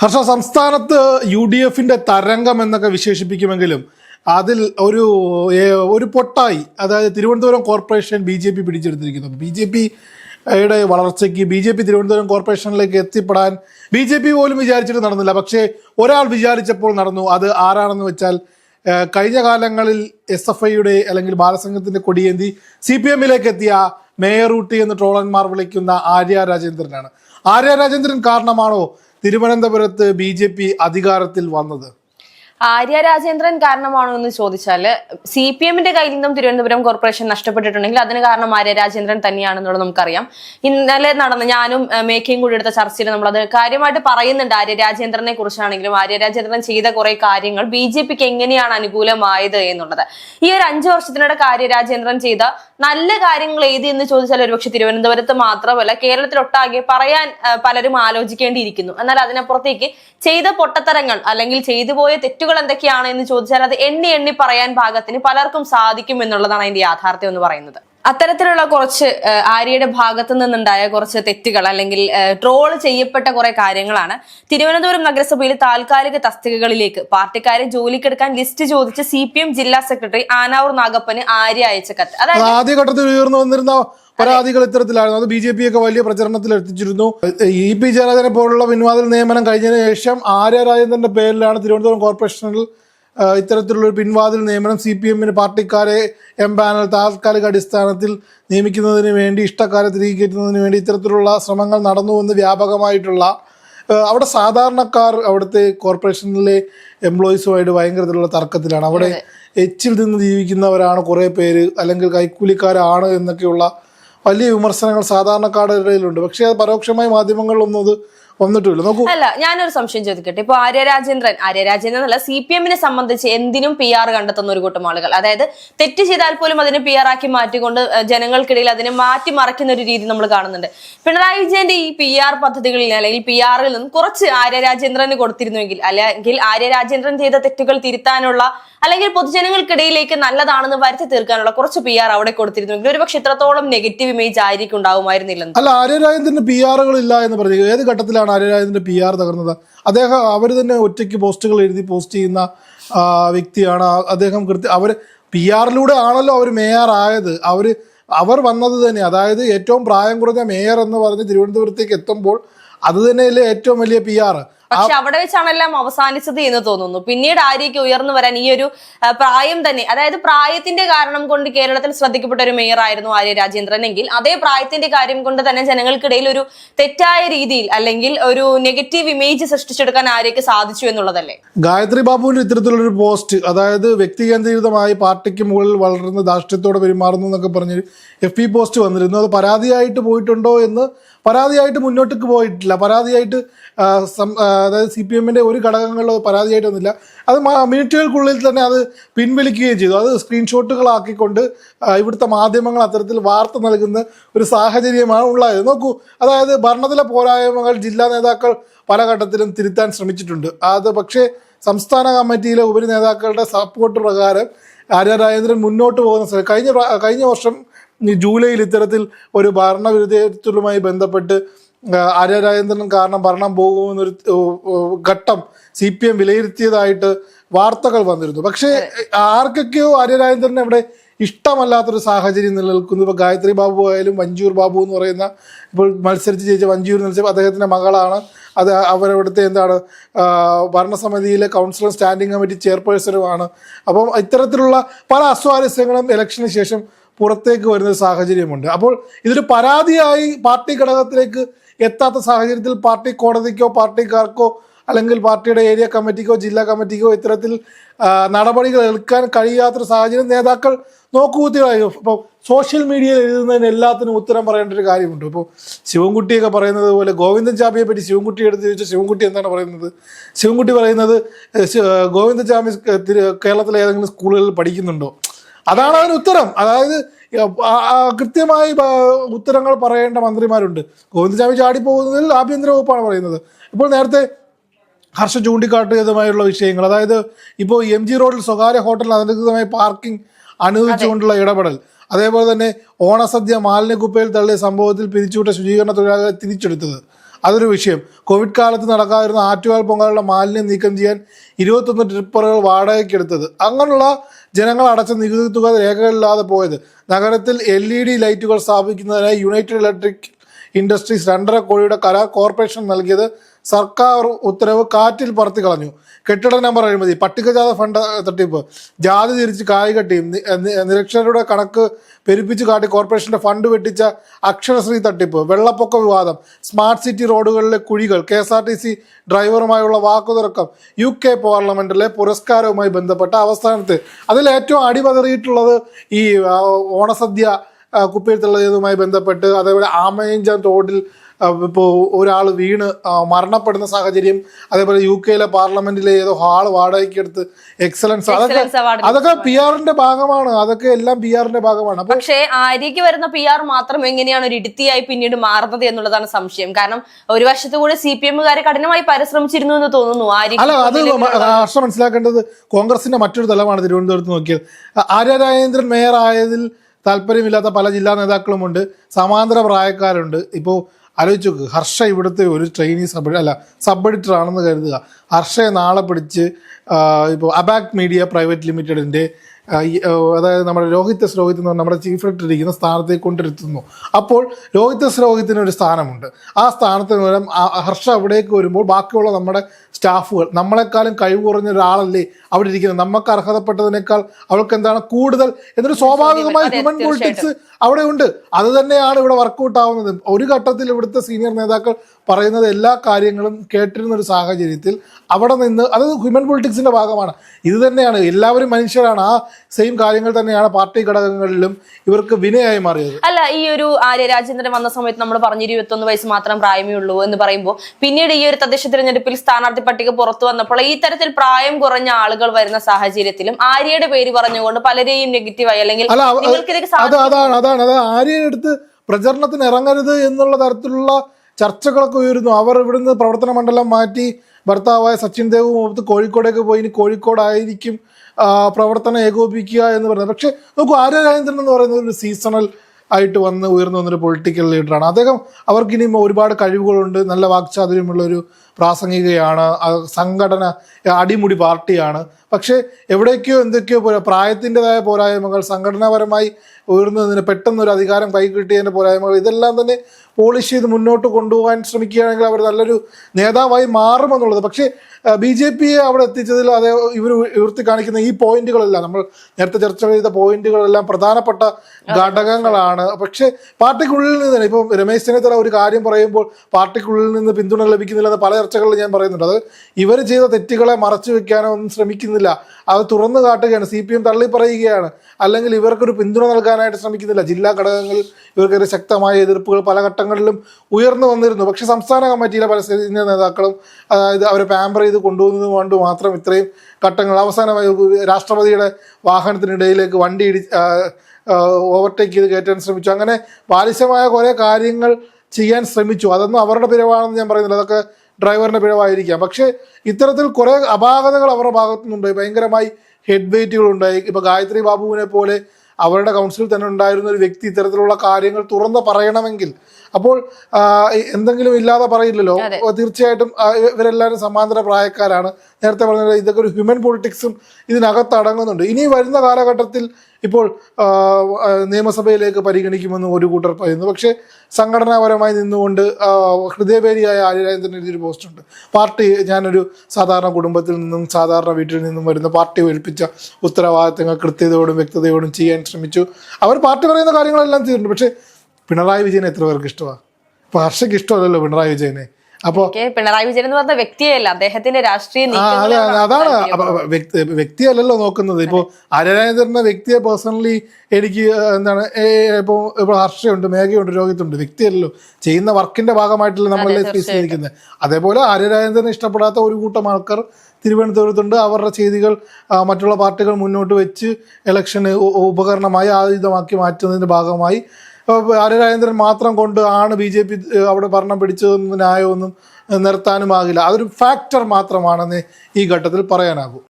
ഹർഷ സംസ്ഥാനത്ത് U D എഫിന്റെ തരംഗം എന്നൊക്കെ വിശേഷിപ്പിക്കുമെങ്കിലും അതിൽ ഒരു ഒരു പൊട്ടായി. അതായത് Thiruvananthapuram corporation B J P പിടിച്ചെടുത്തിരിക്കുന്നു. B J P യുടെ വളർച്ചയ്ക്ക് ബി ജെ പി തിരുവനന്തപുരം കോർപ്പറേഷനിലേക്ക് എത്തിപ്പെടാൻ ബി ജെ പി പോലും വിചാരിച്ചിട്ട് നടന്നില്ല. പക്ഷേ ഒരാൾ വിചാരിച്ചപ്പോൾ നടന്നു. അത് ആരാണെന്ന് വെച്ചാൽ കഴിഞ്ഞ കാലങ്ങളിൽ എസ് എഫ് ഐയുടെ അല്ലെങ്കിൽ ബാലസംഘത്തിന്റെ കൊടിയേന്തി സി പി എമ്മിലേക്ക് എത്തിയ മേയർ ഊട്ടി എന്ന് ട്രോളന്മാർ വിളിക്കുന്ന ആര്യ രാജേന്ദ്രനാണ്. ആര്യ രാജേന്ദ്രൻ കാരണമാണോ തിരുവനന്തപുരത്ത് ബി ജെ പി അധികാരത്തിൽ വന്നത്. ആര്യ രാജേന്ദ്രൻ കാരണമാണോ എന്ന് ചോദിച്ചാൽ സി പി എമ്മിന്റെ കയ്യിൽ നിന്നും തിരുവനന്തപുരം കോർപ്പറേഷൻ നഷ്ടപ്പെട്ടിട്ടുണ്ടെങ്കിൽ അതിന് കാരണം ആര്യ രാജേന്ദ്രൻ തന്നെയാണെന്നുള്ളത് നമുക്കറിയാം. ഇന്നലെ നടന്ന ഞാനും മേക്കിംഗ് കൂടി എടുത്ത ചർച്ചയിൽ അത് കാര്യമായിട്ട് പറയുന്നുണ്ട്. ആര്യ രാജേന്ദ്രനെ കുറിച്ചാണെങ്കിലും ആര്യ രാജേന്ദ്രൻ ചെയ്ത കുറെ കാര്യങ്ങൾ ബി ജെ പിക്ക് എങ്ങനെയാണ് അനുകൂലമായത് എന്നുള്ളത്. ഈ ഒരു അഞ്ചു വർഷത്തിനിടെ ആര്യ രാജേന്ദ്രൻ ചെയ്ത നല്ല കാര്യങ്ങൾ ഏത് എന്ന് ചോദിച്ചാൽ ഒരുപക്ഷെ തിരുവനന്തപുരത്ത് മാത്രമല്ല കേരളത്തിലൊട്ടാകെ പറയാൻ പലരും ആലോചിക്കേണ്ടിയിരിക്കുന്നു. എന്നാൽ അതിനപ്പുറത്തേക്ക് ചെയ്ത പൊട്ടത്തരങ്ങൾ അല്ലെങ്കിൽ ചെയ്തു പോയ തെറ്റുകൾ എന്തൊക്കെയാണ് എന്ന് ചോദിച്ചാൽ അത് എണ്ണി എണ്ണി പറയാൻ പാകത്തിന് പലർക്കും സാധിക്കും എന്നുള്ളതാണ് അതിന്റെ യാഥാർത്ഥ്യം എന്ന് പറയുന്നത്. അത്തരത്തിലുള്ള കുറച്ച് ആര്യയുടെ ഭാഗത്തു നിന്നുണ്ടായ കുറച്ച് തെറ്റുകൾ അല്ലെങ്കിൽ ട്രോൾ ചെയ്യപ്പെട്ട കുറെ കാര്യങ്ങളാണ് തിരുവനന്തപുരം നഗരസഭയിൽ താൽക്കാലിക തസ്തികകളിലേക്ക് പാർട്ടിക്കാരെ ജോലിക്കെടുക്കാൻ ലിസ്റ്റ് ചോദിച്ച് സി ജില്ലാ സെക്രട്ടറി ആനാവൂർ നാഗപ്പന് ആര്യ അയച്ച കത്ത്. അതായത് ആദ്യ ഘട്ടത്തിൽ ഉയർന്നു വന്നിരുന്ന പരാതികൾ ഇത്തരത്തിലായിരുന്നു. അത് ബി ജെ പി ഒക്കെ വലിയ പ്രചരണത്തിൽ എത്തിച്ചിരുന്നു. ഇ പി ജയരാജനെ പോലുള്ള പിൻവാതിൽ നിയമനം കഴിഞ്ഞതിന് ശേഷം ആര്യ രാജേന്ദ്രന്റെ പേരിലാണ് തിരുവനന്തപുരം കോർപ്പറേഷനിൽ ഇത്തരത്തിലുള്ള ഒരു പിൻവാതിൽ നിയമനം സി പി എമ്മിന് പാർട്ടിക്കാരെ എം പാനൽ താൽക്കാലിക അടിസ്ഥാനത്തിൽ നിയമിക്കുന്നതിന് വേണ്ടി ഇഷ്ടക്കാരെ തിരികെ കയറ്റുന്നതിന് വേണ്ടി ഇത്തരത്തിലുള്ള ശ്രമങ്ങൾ നടന്നു എന്ന് വ്യാപകമായിട്ടുള്ള അവിടെ സാധാരണക്കാർ അവിടുത്തെ കോർപ്പറേഷനിലെ എംപ്ലോയീസുമായിട്ട് ഭയങ്കരത്തിലുള്ള തർക്കത്തിലാണ്. അവിടെ എച്ചിൽ നിന്ന് ജീവിക്കുന്നവരാണ് കുറേ പേര് അല്ലെങ്കിൽ കൈക്കൂലിക്കാരാണ് എന്നൊക്കെയുള്ള വലിയ വിമർശനങ്ങൾ സാധാരണക്കാരുടെ ഇടയിലുണ്ട്. പക്ഷേ അത് പരോക്ഷമായി മാധ്യമങ്ങളിലൊന്നും അത് വന്നിട്ടില്ല നോക്കൂ. അല്ല ഞാനൊരു സംശയം ചോദിക്കട്ടെ. ഇപ്പൊ ആര്യ രാജേന്ദ്രൻ ആര്യ രാജേന്ദ്രൻ അല്ല സി പി എമ്മിനെ സംബന്ധിച്ച് എന്തിനും പി ആർ കണ്ടെത്തുന്ന ഒരു കൂട്ടം ആളുകൾ. അതായത് തെറ്റ് ചെയ്താൽ പോലും അതിനെ പി ആർ ആക്കി മാറ്റിക്കൊണ്ട് ജനങ്ങൾക്കിടയിൽ അതിനെ മാറ്റി മറയ്ക്കുന്ന ഒരു രീതി നമ്മൾ കാണുന്നുണ്ട്. പിണറായി വിജയന്റെ ഈ പി ആർ പദ്ധതികളിൽ അല്ലെങ്കിൽ പി ആറിൽ നിന്നും കുറച്ച് ആര്യ രാജേന്ദ്രന് കൊടുത്തിരുന്നുവെങ്കിൽ അല്ലെങ്കിൽ ആര്യ രാജേന്ദ്രൻ ചെയ്ത തെറ്റുകൾ തിരുത്താനുള്ള അല്ലെങ്കിൽ പൊതുജനങ്ങൾക്കിടയിലേക്ക് നല്ലതാണെന്ന് വരുത്തി തീർക്കാനുള്ള കുറച്ച് പി ആർ അവിടെ കൊടുത്തിരുന്നുവെങ്കിൽ ഒരുപക്ഷെ ഇത്രത്തോളം നെഗറ്റീവ് ഇമേജ് ആയിരിക്കും ഉണ്ടാവുമായിരുന്നില്ലെന്ന് അല്ല ആര്യരാജേന്ദ്രന് പി ആറുകൾ ഇല്ല എന്ന് പറഞ്ഞു ഏത് ഘട്ടത്തിലാണ് ആര്യരാജേന്ദ്രന്റെ പി ആർ തകർന്നത്. അദ്ദേഹം അവർ തന്നെ ഒറ്റയ്ക്ക് പോസ്റ്റുകൾ എഴുതി പോസ്റ്റ് ചെയ്യുന്ന വ്യക്തിയാണ്. അദ്ദേഹം കൃത്യ അവർ പി ആറിലൂടെ ആണല്ലോ അവർ മേയർ ആയത്. അവർ അവർ വന്നത് തന്നെ. അതായത് ഏറ്റവും പ്രായം കുറഞ്ഞ മേയർ എന്ന് പറഞ്ഞ് തിരുവനന്തപുരത്തേക്ക് എത്തുമ്പോൾ അത് തന്നെയല്ലേ ഏറ്റവും വലിയ പി ആർ പക്ഷെ അവിടെ വെച്ചാണെല്ലാം അവസാനിച്ചത് എന്ന് തോന്നുന്നു. പിന്നീട് ആര്യയ്ക്ക് ഉയർന്നു വരാൻ ഈ ഒരു പ്രായം തന്നെ അതായത് പ്രായത്തിന്റെ കാരണം കൊണ്ട് കേരളത്തിൽ ശ്രദ്ധിക്കപ്പെട്ട ഒരു മേയർ ആയിരുന്നു ആര്യ രാജേന്ദ്രൻ എങ്കിൽ അതേ പ്രായത്തിന്റെ കാര്യം കൊണ്ട് തന്നെ ജനങ്ങൾക്കിടയിൽ ഒരു തെറ്റായ രീതിയിൽ അല്ലെങ്കിൽ ഒരു നെഗറ്റീവ് ഇമേജ് സൃഷ്ടിച്ചെടുക്കാൻ ആര്യയ്ക്ക് സാധിച്ചു എന്നുള്ളതല്ലേ? ഗായത്രി ബാബുവിന്റെ ഇത്തരത്തിലുള്ളൊരു പോസ്റ്റ് അതായത് വ്യക്തി കേന്ദ്രീകൃതമായി പാർട്ടിക്ക് മുകളിൽ വളർന്ന് ധാർഷ്ട്യത്തോടെ പെരുമാറുന്നു എന്നൊക്കെ പറഞ്ഞ് എഫ് പി പോസ്റ്റ് വന്നിരുന്നു. അത് പരാതിയായിട്ട് പോയിട്ടുണ്ടോ എന്ന് പരാതിയായിട്ട് മുന്നോട്ടേക്ക് പോയിട്ടില്ല. പരാതിയായിട്ട് അതായത് സി പി എമ്മിന്റെ ഒരു ഘടകങ്ങളിലോ പരാതിയായിട്ടൊന്നുമില്ല. അത് മിനിറ്റുകൾക്കുള്ളിൽ തന്നെ അത് പിൻവലിക്കുകയും ചെയ്തു. അത് സ്ക്രീൻഷോട്ടുകളാക്കിക്കൊണ്ട് ഇവിടുത്തെ മാധ്യമങ്ങൾ അത്തരത്തിൽ വാർത്ത നൽകുന്ന ഒരു സാഹചര്യമാണ് ഉള്ളത് നോക്കൂ അതായത് ഭരണത്തിലെ പോരായ്മകൾ ജില്ലാ നേതാക്കൾ പല ഘട്ടത്തിലും തിരുത്താൻ ശ്രമിച്ചിട്ടുണ്ട്. അത് പക്ഷേ സംസ്ഥാന കമ്മിറ്റിയിലെ ഉപരി നേതാക്കളുടെ സപ്പോർട്ട് പ്രകാരം ആര്യ രാജേന്ദ്രൻ മുന്നോട്ട് പോകുന്ന കഴിഞ്ഞ കഴിഞ്ഞ വർഷം ജൂലൈയിൽ ഇത്തരത്തിൽ ഒരു ഭരണവിരുദ്ധേറ്റലുമായി ബന്ധപ്പെട്ട് ആര്യ രാജേന്ദ്രൻ കാരണം ഭരണം പോകുമെന്നൊരു ഘട്ടം സി പി എം വിലയിരുത്തിയതായിട്ട് വാർത്തകൾ വന്നിരുന്നു. പക്ഷേ ആർക്കൊക്കെയോ ആര്യ രാജേന്ദ്രനെ അവിടെ ഇഷ്ടമല്ലാത്തൊരു സാഹചര്യം നിലനിൽക്കുന്നു. ഇപ്പോൾ ഗായത്രി ബാബു ആയാലും വഞ്ചൂർ ബാബു എന്ന് പറയുന്ന ഇപ്പോൾ മത്സരിച്ച് ജയിച്ച വഞ്ചൂർ വെച്ചാൽ അദ്ദേഹത്തിന്റെ മകളാണ്. അത് അവരവിടുത്തെ എന്താണ് ഭരണസമിതിയിലെ കൗൺസിലർ സ്റ്റാൻഡിംഗ് കമ്മിറ്റി ചെയർപേഴ്സണുമാണ്. അപ്പം ഇത്തരത്തിലുള്ള പല അസ്വാരസ്യങ്ങളും ഇലക്ഷന് ശേഷം പുറത്തേക്ക് വരുന്ന സാഹചര്യമുണ്ട്. അപ്പോൾ ഇതൊരു പരാതിയായി പാർട്ടി ഘടകത്തിലേക്ക് എത്താത്ത സാഹചര്യത്തിൽ പാർട്ടി കോടതിക്കോ പാർട്ടിക്കാർക്കോ അല്ലെങ്കിൽ പാർട്ടിയുടെ ഏരിയ കമ്മിറ്റിക്കോ ജില്ലാ കമ്മിറ്റിക്കോ ഇത്തരത്തിൽ നടപടികൾ എടുക്കാൻ കഴിയാത്തൊരു സാഹചര്യം നേതാക്കൾ നോക്കുകുത്തികളായി. ഇപ്പോൾ സോഷ്യൽ മീഡിയയിൽ എഴുതുന്നതിന് എല്ലാത്തിനും ഉത്തരം പറയേണ്ട ഒരു കാര്യമുണ്ട്. ഇപ്പോൾ ശിവൻകുട്ടിയൊക്കെ പറയുന്നത് പോലെ ഗോവിന്ദൻ ചാമിയെ പറ്റി ശിവൻകുട്ടി എടുത്ത് ചോദിച്ചാൽ ശിവൻകുട്ടി എന്താണ് പറയുന്നത്? ശിവൻകുട്ടി പറയുന്നത് ഗോവിന്ദൻ ചാമി കേരളത്തിലെ ഏതെങ്കിലും സ്കൂളുകളിൽ പഠിക്കുന്നുണ്ടോ? അതാണ് അതിന് ഉത്തരം. അതായത് കൃത്യമായി ഉത്തരങ്ങൾ പറയേണ്ട മന്ത്രിമാരുണ്ട്. ഗോവിന്ദസ്വാമി ചാടിപ്പോകുന്നതിൽ ആഭ്യന്തര വകുപ്പാണ് പറയുന്നത്. ഇപ്പോൾ നേരത്തെ ഹർഷ ചൂണ്ടിക്കാട്ടിയതുമായുള്ള വിഷയങ്ങൾ അതായത് ഇപ്പോൾ എം ജി റോഡിൽ സ്വകാര്യ ഹോട്ടലിൽ അനധികൃതമായി പാർക്കിംഗ് അനുവദിച്ചുകൊണ്ടുള്ള ഇടപെടൽ. അതേപോലെ തന്നെ ഓണസദ്യ മാലിന്യക്കുപ്പയിൽ തള്ളിയ സംഭവത്തിൽ പിരിച്ചുവിട്ട ശുചീകരണ തൊഴിലാളികളെ തിരിച്ചെടുത്തത്. അതൊരു വിഷയം. കോവിഡ് കാലത്ത് നടക്കാതിരുന്ന ആറ്റുകാൽ പൊങ്കാലയുടെ മാലിന്യം നീക്കം ചെയ്യാൻ ഇരുപത്തൊന്ന് ട്രിപ്പറുകൾ വാടകയ്ക്കെടുത്തത്. അങ്ങനെയുള്ള ജനങ്ങൾ അടച്ച നികുതി തുക രേഖകളില്ലാതെ പോയത്. നഗരത്തിൽ എൽ ഇ ഡി ലൈറ്റുകൾ സ്ഥാപിക്കുന്നതിനായി യുണൈറ്റഡ് ഇലക്ട്രിക് ഇൻഡസ്ട്രീസ് രണ്ടര കോടിയുടെ കരാർ കോർപ്പറേഷൻ നൽകിയത് സർക്കാർ ഉത്തരവ് കാറ്റിൽ പറത്തി കളഞ്ഞു. കെട്ടിട നമ്പർ അഴിമതി പട്ടികജാത ഫണ്ട് തട്ടിപ്പ് ജാതി തിരിച്ച് കായിക ടീം നിരക്ഷരുടെ കണക്ക് പെരുപ്പിച്ച് കാട്ടി കോർപ്പറേഷന്റെ ഫണ്ട് വെട്ടിച്ച അക്ഷരശ്രീ തട്ടിപ്പ് വെള്ളപ്പൊക്ക വിവാദം സ്മാർട്ട് സിറ്റി റോഡുകളിലെ കുഴികൾ K S R T C ഡ്രൈവറുമായുള്ള വാക്കുതർക്കം യു കെ പാർലമെന്റിലെ പുരസ്കാരവുമായി ബന്ധപ്പെട്ട അവസാനത്ത്. അതിൽ ഏറ്റവും അടിപതറിയിട്ടുള്ളത് ഈ ഓണസദ്യ കുപ്പിയിൽ തള്ളിയതുമായി ബന്ധപ്പെട്ട് അതേപോലെ ആമയഞ്ചാൻ റോഡിൽ ഇപ്പോൾ ഒരാൾ വീണ് മരണപ്പെടുന്ന സാഹചര്യം അതേപോലെ യു കെയിലെ പാർലമെന്റിലെ ഏതോ ഹാൾ വാടകയ്ക്ക് എടുത്ത് എക്സലൻസ് അതൊക്കെ അതൊക്കെ പി ആറിന്റെ ഭാഗമാണ്. അതൊക്കെ എല്ലാം പി ആറിന്റെ ഭാഗമാണ്. പക്ഷേ ആര്യക്ക് വരുന്ന പി ആർ മാത്രം എങ്ങനെയാണ് ഒരു ഇടുത്തിയായി പിന്നീട് മാറുന്നത് എന്നുള്ളതാണ് സംശയം. കാരണം ഒരു കൂടെ സി പി എമ്മുകാരെ കഠിനമായി പരിശ്രമിച്ചിരുന്നു എന്ന് തോന്നുന്നു ആര്യ അല്ല അത് രാഷ്ട്രം മനസ്സിലാക്കേണ്ടത് കോൺഗ്രസിന്റെ മറ്റൊരു തലമാണ് തിരുവനന്തപുരത്ത് നോക്കിയത് ആര്യ രാജേന്ദ്രൻ മേയർ ആയതിൽ താല്പര്യമില്ലാത്ത പല ജില്ലാ നേതാക്കളുമുണ്ട്. സമാന്തര പ്രായക്കാരുണ്ട്. ഇപ്പോൾ ആലോചിച്ച് നോക്ക്. ഹർഷ ഇവിടുത്തെ ഒരു ട്രെയിനി സബ് അല്ല സബ് എഡിറ്റർ ആണെന്ന് കരുതുക. ഹർഷയെ നാളെ പിടിച്ച് ഇപ്പോൾ അബാക് മീഡിയ പ്രൈവറ്റ് ലിമിറ്റഡിന്റെ അതായത് നമ്മുടെ രോഹിത് എസ് രോഹിത് എന്ന് നമ്മുടെ ചീഫ് സെക്രട്ടറി ഇരിക്കുന്ന സ്ഥാനത്തേക്ക് കൊണ്ടിരുത്തുന്നു അപ്പോൾ രോഹിത് എസ് രോഹിത്തിന് ഒരു സ്ഥാനമുണ്ട്. ആ സ്ഥാനത്തിന് പകരം ആ ഹർഷ അവിടേക്ക് വരുമ്പോൾ ബാക്കിയുള്ള നമ്മുടെ സ്റ്റാഫുകൾ നമ്മളെക്കാളും കഴിവ് കുറഞ്ഞ ഒരാളല്ലേ അവിടെ ഇരിക്കുന്നത്? നമുക്ക് അർഹതപ്പെട്ടതിനേക്കാൾ അവൾക്ക് എന്താണ് കൂടുതൽ എന്നൊരു സ്വാഭാവികമായ ഹ്യൂമൻ പൊളിറ്റിക്സ് അവിടെ ഉണ്ട്. അത് തന്നെയാണ് ഇവിടെ വർക്കൗട്ട് ആവുന്നത്. ഒരു ഘട്ടത്തിൽ ഇവിടുത്തെ സീനിയർ നേതാക്കൾ പറയുന്നത് എല്ലാ കാര്യങ്ങളും കേട്ടിരുന്ന ഒരു സാഹചര്യത്തിൽ അവിടെ നിന്ന് അത് ഹ്യൂമൻ പൊളിറ്റിക്സിന്റെ ഭാഗമാണ്. ഇത് തന്നെയാണ് എല്ലാവരും മനുഷ്യരാണ്. ആ സെയിം കാര്യങ്ങൾ തന്നെയാണ് പാർട്ടി ഘടകങ്ങളിലും ഇവർക്ക് വിനയായി മാറിയത്. അല്ല ഈ ഒരു ആര്യ രാജേന്ദ്രൻ വന്ന സമയത്ത് നമ്മൾ പറഞ്ഞു ഇരുപത്തൊന്ന് വയസ്സ് മാത്രം പ്രായമേ ഉള്ളൂ എന്ന് പറയുമ്പോൾ പിന്നീട് ഈ ഒരു തദ്ദേശ തിരഞ്ഞെടുപ്പിൽ സ്ഥാനാർത്ഥി പട്ടിക പുറത്തു വന്നപ്പോൾ ഈ തരത്തിൽ പ്രായം കുറഞ്ഞ ആളുകൾ വരുന്ന സാഹചര്യത്തിലും ആര്യയുടെ പേര് പറഞ്ഞുകൊണ്ട് പലരെയും നെഗറ്റീവായി അല്ലെങ്കിൽ അതാണ് അതാണ്. അതാണ് ആര്യയുടെ അടുത്ത് പ്രചരണത്തിന് ഇറങ്ങരുത് എന്നുള്ള തരത്തിലുള്ള ചർച്ചകളൊക്കെ ഉയരുന്നു. അവർ ഇവിടുന്ന് പ്രവർത്തന മണ്ഡലം മാറ്റി ഭർത്താവായ സച്ചിൻ ദേവും ഒത്ത് കോഴിക്കോടേക്ക് പോയി ഇനി കോഴിക്കോടായിരിക്കും പ്രവർത്തനം ഏകോപിക്കുക എന്ന് പറയുന്നത് പക്ഷേ നോക്കൂ ആര്യ രാജേന്ദ്രൻ എന്ന് പറയുന്നത് ഒരു സീസണൽ ആയിട്ട് വന്ന് ഉയർന്നു വന്നൊരു പൊളിറ്റിക്കൽ ലീഡറാണ് അദ്ദേഹം അവർക്ക് ഇനി ഒരുപാട് കഴിവുകളുണ്ട്. നല്ല വാക്ചാതുര്യമുള്ള ഒരു പ്രാസംഗികയാണ് സംഘടന അടിമുടി പാർട്ടിയാണ്. പക്ഷേ എവിടേക്കോ എന്തൊക്കെയോ പോരാ പ്രായത്തിന്റെതായ പോരായ്മകൾ സംഘടനാപരമായി ഉയർന്നതിന് പെട്ടെന്നൊരു അധികാരം കൈ കിട്ടിയതിന്റെ പോരായ്മകൾ ഇതെല്ലാം തന്നെ പോളിഷ് ചെയ്ത് മുന്നോട്ട് കൊണ്ടുപോകാൻ ശ്രമിക്കുകയാണെങ്കിൽ അവർ നല്ലൊരു നേതാവായി മാറുമെന്നുള്ളത്. പക്ഷേ ബി ജെ പിയെ അവിടെ എത്തിച്ചതിൽ അത് ഇവർ ഉയർത്തി കാണിക്കുന്ന ഈ പോയിന്റുകളെല്ലാം നമ്മൾ നേരത്തെ ചർച്ച ചെയ്ത പോയിന്റുകളെല്ലാം പ്രധാനപ്പെട്ട ഘടകങ്ങളാണ്. പക്ഷേ പാർട്ടിക്കുള്ളിൽ നിന്ന് തന്നെ ഇപ്പം രമേശ് ചെന്നിത്തല ഒരു കാര്യം പറയുമ്പോൾ പാർട്ടിക്കുള്ളിൽ നിന്ന് പിന്തുണ ലഭിക്കുന്നില്ല എന്ന് പല ചർച്ചകളിൽ ഞാൻ പറയുന്നുണ്ട്. അത് ഇവർ ചെയ്ത തെറ്റുകളെ മറച്ചു വെക്കാനോ ഒന്നും അത് തുറന്നു കാട്ടുകയാണ്. സി പി എം തള്ളി പറയുകയാണ്. അല്ലെങ്കിൽ ഇവർക്കൊരു പിന്തുണ നൽകാനായിട്ട് ശ്രമിക്കുന്നില്ല. ജില്ലാ ഘടകങ്ങൾ ഇവർക്കൊരു ശക്തമായ എതിർപ്പുകൾ പല ഘട്ടങ്ങളിലും ഉയർന്നു വന്നിരുന്നു. പക്ഷേ സംസ്ഥാന കമ്മിറ്റിയിലെ പല സീനിയർ നേതാക്കളും അതായത് അവരെ പാമ്പർ ചെയ്ത് കൊണ്ടുപോകുന്നത് കൊണ്ട് മാത്രം ഇത്രയും ഘട്ടങ്ങൾ അവസാനമായി രാഷ്ട്രപതിയുടെ വാഹനത്തിനിടയിലേക്ക് വണ്ടി ഇടി ഓവർടേക്ക് ചെയ്ത് കയറ്റാൻ ശ്രമിച്ചു. അങ്ങനെ ബാലിശമായ കുറേ കാര്യങ്ങൾ ചെയ്യാൻ ശ്രമിച്ചു. അതൊന്നും അവരുടെ പിരിവാണെന്ന് ഞാൻ പറയുന്നില്ല. അതൊക്കെ ഡ്രൈവറിന്റെ പിഴവായിരിക്കാം. പക്ഷേ ഇത്തരത്തിൽ കുറേ അപാകതകൾ അവരുടെ ഭാഗത്തുനിന്നുണ്ടായി ഭയങ്കരമായി ഹെഡ് വെയിറ്റുകൾ ഉണ്ടായി ഇപ്പൊ ഗായത്രി ബാബുവിനെ പോലെ അവരുടെ കൗൺസിലിൽ തന്നെ ഉണ്ടായിരുന്ന ഒരു വ്യക്തി ഇത്തരത്തിലുള്ള കാര്യങ്ങൾ തുറന്ന് പറയണമെങ്കിൽ അപ്പോൾ എന്തെങ്കിലും ഇല്ലാതെ പറയില്ലല്ലോ. തീർച്ചയായിട്ടും ഇവരെല്ലാവരും സമാന്തര പ്രായക്കാരാണ്. നേരത്തെ പറഞ്ഞ ഇതൊക്കെ ഒരു ഹ്യൂമൻ പൊളിറ്റിക്സും ഇതിനകത്ത് അടങ്ങുന്നുണ്ട്. ഇനി വരുന്ന കാലഘട്ടത്തിൽ ഇപ്പോൾ നിയമസഭയിലേക്ക് പരിഗണിക്കുമെന്ന് ഒരു കൂട്ടർ പറയുന്നു. പക്ഷേ സംഘടനാപരമായി നിന്നുകൊണ്ട് ഹൃദയപേരിയായ ആര്യരാജേന്ദ്രൻ എഴുതിയൊരു പോസ്റ്റുണ്ട്. പാർട്ടി ഞാനൊരു സാധാരണ കുടുംബത്തിൽ നിന്നും സാധാരണ വീട്ടിൽ നിന്നും വരുന്ന പാർട്ടി ഏൽപ്പിച്ച ഉത്തരവാദിത്തങ്ങൾ കൃത്യതയോടും വ്യക്തതയോടും ചെയ്യാൻ ശ്രമിച്ചു. അവർ പാർട്ടി പറയുന്ന കാര്യങ്ങളെല്ലാം ചെയ്തിട്ടുണ്ട്. പക്ഷേ പിണറായി വിജയനെ എത്ര പേർക്ക് ഇഷ്ടമാണ് ഇപ്പൊ ഹർഷയ്ക്ക് ഇഷ്ടമല്ലല്ലോ പിണറായി വിജയനെ. അപ്പോ പിണറായി വിജയൻ എന്ന് പറഞ്ഞ വ്യക്തിയല്ല അദ്ദേഹത്തിന്റെ രാഷ്ട്രീയ അതാണ്. വ്യക്തിയല്ലല്ലോ നോക്കുന്നത്. ഇപ്പോ ആര്യരാജേന്ദ്രന്റെ വ്യക്തിയെ പേഴ്സണലി എനിക്ക് എന്താണ് ഇപ്പോ ഇപ്പോൾ ഹർഷയുണ്ട് മേഘയുണ്ട് രോഹിത്തുണ്ട് വ്യക്തിയല്ലല്ലോ. ചെയ്യുന്ന വർക്കിന്റെ ഭാഗമായിട്ടല്ല നമ്മളെ സ്പീസിലിരിക്കുന്നത് അതേപോലെ ആര്യരാജേന്ദ്രനെ ഇഷ്ടപ്പെടാത്ത ഒരു കൂട്ടം ആൾക്കാർ തിരുവനന്തപുരത്തുണ്ട്. അവരുടെ ചെയ്തികൾ മറ്റുള്ള പാർട്ടികൾ മുന്നോട്ട് വെച്ച് ഇലക്ഷന് ഉപകരണമായി ആയുധമാക്കി മാറ്റുന്നതിന്റെ ഭാഗമായി ആര്യരാജേന്ദ്രൻ മാത്രം കൊണ്ട് ആണ് ബി ജെ പി അവിടെ ഭരണം പിടിച്ചതെന്നും ന്യായമൊന്നും നിർത്താനുമാകില്ല അതൊരു ഫാക്ടർ മാത്രമാണെന്ന് ഈ ഘട്ടത്തിൽ പറയാനാകൂ.